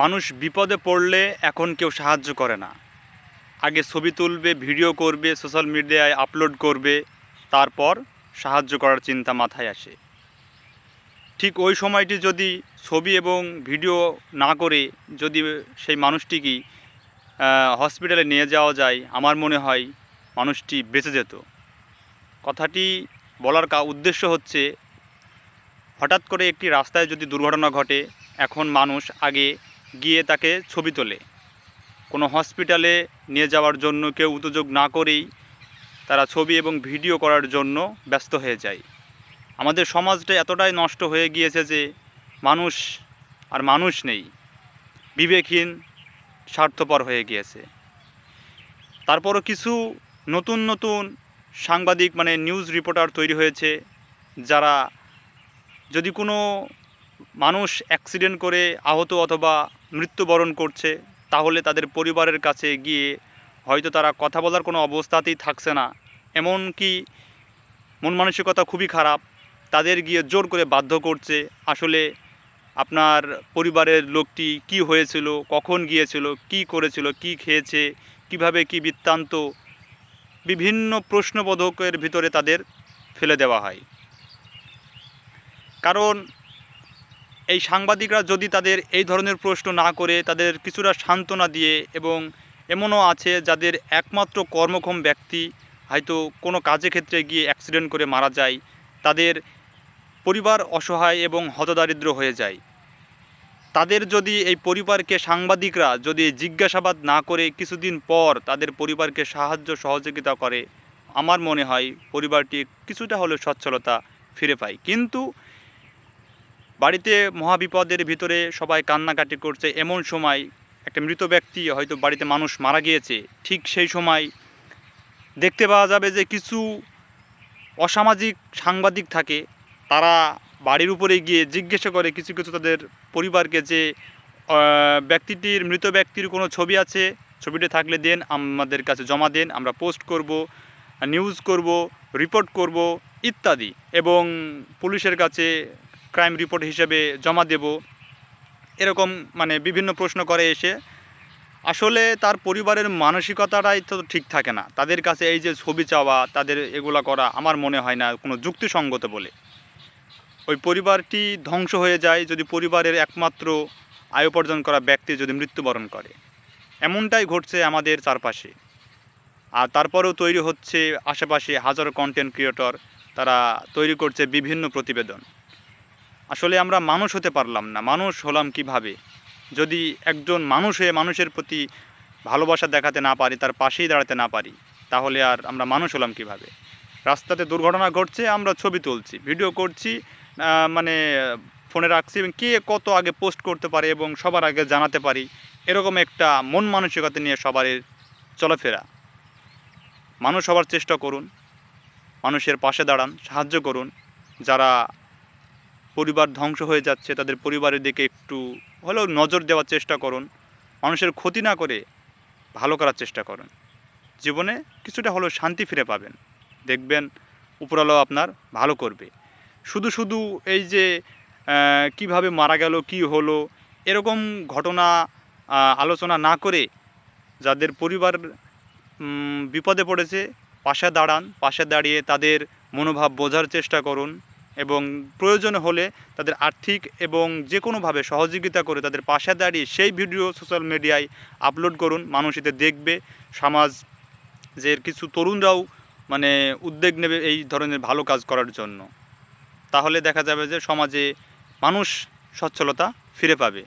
মানুষ বিপদে পড়লে এখন কেউ সাহায্য করে না। আগে ছবি তুলবে, ভিডিও করবে, সোশ্যাল মিডিয়ায় আপলোড করবে, তারপর সাহায্য করার চিন্তা মাথায় আসে। ঠিক ওই সময়টি যদি ছবি এবং ভিডিও না করে যদি সেই মানুষটিকে হসপিটালে নিয়ে যাওয়া যায়, আমার মনে হয় মানুষটি বেঁচে যেত। কথাটি বলার কা, উদ্দেশ্য হচ্ছে, হঠাৎ করে একটি রাস্তায় যদি দুর্ঘটনা ঘটে, এখন মানুষ আগে গিয়ে তাকে ছবি তোলে। কোনো হসপিটালে নিয়ে যাওয়ার জন্য কেউ উদ্যোগ না করেই তারা ছবি এবং ভিডিও করার জন্য ব্যস্ত হয়ে যায়। আমাদের সমাজটা এতটাই নষ্ট হয়ে গিয়েছে যে মানুষ আর মানুষ নেই, বিবেকহীন, স্বার্থপর হয়ে গিয়েছে। তারপরও কিছু নতুন নতুন সাংবাদিক মানে নিউজ রিপোর্টার তৈরি হয়েছে, যারা যদি কোনো মানুষ অ্যাক্সিডেন্ট করে আহত অথবা মৃত্যুবরণ করছে, তাহলে তাদের পরিবারের কাছে গিয়ে হয়তো তারা কথা বলার কোনো অবস্থাতেই থাকছে না। এমনকি মন মানসিকতা খুবই খারাপ, তাদের গিয়ে জোর করে বাধ্য করছে, আসলে আপনার পরিবারের লোকটি কি হয়েছিল, কখন গিয়েছিল, কি করেছিল, কি খেয়েছে, কীভাবে কি বৃত্তান্ত, বিভিন্ন প্রশ্নবোধকের ভিতরে তাদের ফেলে দেওয়া হয়। কারণ এই সাংবাদিকরা যদি তাদের এই ধরনের প্রশ্ন না করে, তাদের কিছুটা সান্ত্বনা দিয়ে এবং এমনও আছে যাদের একমাত্র কর্মক্ষম ব্যক্তি, হয়তো কোনো কাজে ক্ষেত্রে গিয়ে অ্যাক্সিডেন্ট করে মারা যায়, তাদের পরিবার অসহায় এবং হতদারিদ্র হয়ে যায়। তাদের যদি এই পরিবারকে সাংবাদিকরা যদি জিজ্ঞাসাবাদ না করে কিছুদিন পর তাদের পরিবারকে সাহায্য সহযোগিতা করে, আমার মনে হয় পরিবারটি কিছুটা হলেও সচ্ছলতা ফিরে পায়। কিন্তু বাড়িতে মহাবিপদের ভিতরে সবাই কান্নাকাটি করছে। এমন সময় একটা মৃত ব্যক্তি হয়তো বাড়িতে মানুষ মারা গিয়েছে। ঠিক সেই সময় দেখতে পাওয়া যাবে যে কিছু অসামাজিক সাংবাদিক থাকে। তারা বাড়ির উপরে গিয়ে জিজ্ঞাসা করে কিছু কিছু তাদের পরিবারকে যে ব্যক্তিটির মৃত ব্যক্তির কোনো ছবি আছে? ছবিটি থাকলে দেন, আমাদের কাছে জমা দেন, আমরা পোস্ট করব, নিউজ করব, রিপোর্ট করব, ইত্যাদি। এবং পুলিশের কাছে ক্রাইম রিপোর্ট হিসেবে জমা দেব। এরকম মানে বিভিন্ন প্রশ্ন করে এসে। আসলে তার পরিবারের মানসিকতাটাই তো ঠিক থাকে না। তাদের কাছে এই যে ছবি চাওয়া, তাদের এগুলা করা আমার মনে হয় না কোনো যুক্তিসঙ্গত বলে। ওই পরিবারটি ধ্বংস হয়ে যায় যদি পরিবারের একমাত্র আয় উপার্জন করা ব্যক্তি যদি মৃত্যুবরণ করে। এমনটাই ঘটছে আমাদের চারপাশে। আর তারপরেও তৈরি হচ্ছে আশেপাশে হাজারো কন্টেন্ট ক্রিয়েটর তারা তৈরি করছে বিভিন্ন প্রতিবেদন। আসলে আমরা মানুষ হতে পারলাম না। মানুষ হলাম কীভাবে? যদি একজন মানুষ হয়ে মানুষের প্রতি ভালোবাসা দেখাতে না পারি, তার পাশেই দাঁড়াতে না পারি, তাহলে আর আমরা মানুষ হলাম কীভাবে? রাস্তাতে দুর্ঘটনা ঘটছে, আমরা ছবি তুলছি ভিডিও করছি মানে ফোনে রাখছি, এবং কে কত আগে পোস্ট করতে পারে এবং সবার আগে জানাতে পারি, এরকম একটা মন মানসিকতা নিয়ে সবার চলাফেরা। মানুষ হওয়ার চেষ্টা করুন, মানুষের পাশে দাঁড়ান, সাহায্য করুন, যারা পরিবার ধ্বংস হয়ে যাচ্ছে, তাদের পরিবারের দিকে একটু হলেও নজর দেওয়ার চেষ্টা করুন। মানুষের ক্ষতি না করে ভালো করার চেষ্টা করুন। জীবনে কিছুটা হলেও শান্তি ফিরে পাবেন। দেখবেন উপরালো আপনার ভালো করবে। শুধু শুধু এই যে কীভাবে মারা গেল, কি হলো, এরকম ঘটনা আলোচনা না করে যাদের পরিবার বিপদে পড়েছে, পাশে দাঁড়ান, পাশে দাঁড়িয়ে তাদের মনোভাব বোঝার চেষ্টা করুন। এবং প্রয়োজন হলে তাদের আর্থিক এবং যে কোনোভাবে সহযোগিতা করে তাদের পাশে দাঁড়িয়ে সেই ভিডিও সোশ্যাল মিডিয়ায় আপলোড করুন। মানুষ এতে দেখবে সমাজ যে কিছু তরুণরাও মানে উদ্যোগ নেবে এই ধরনের ভালো কাজ করার জন্য। তাহলে দেখা যাবে যে সমাজে মানুষ সচ্ছলতা ফিরে পাবে।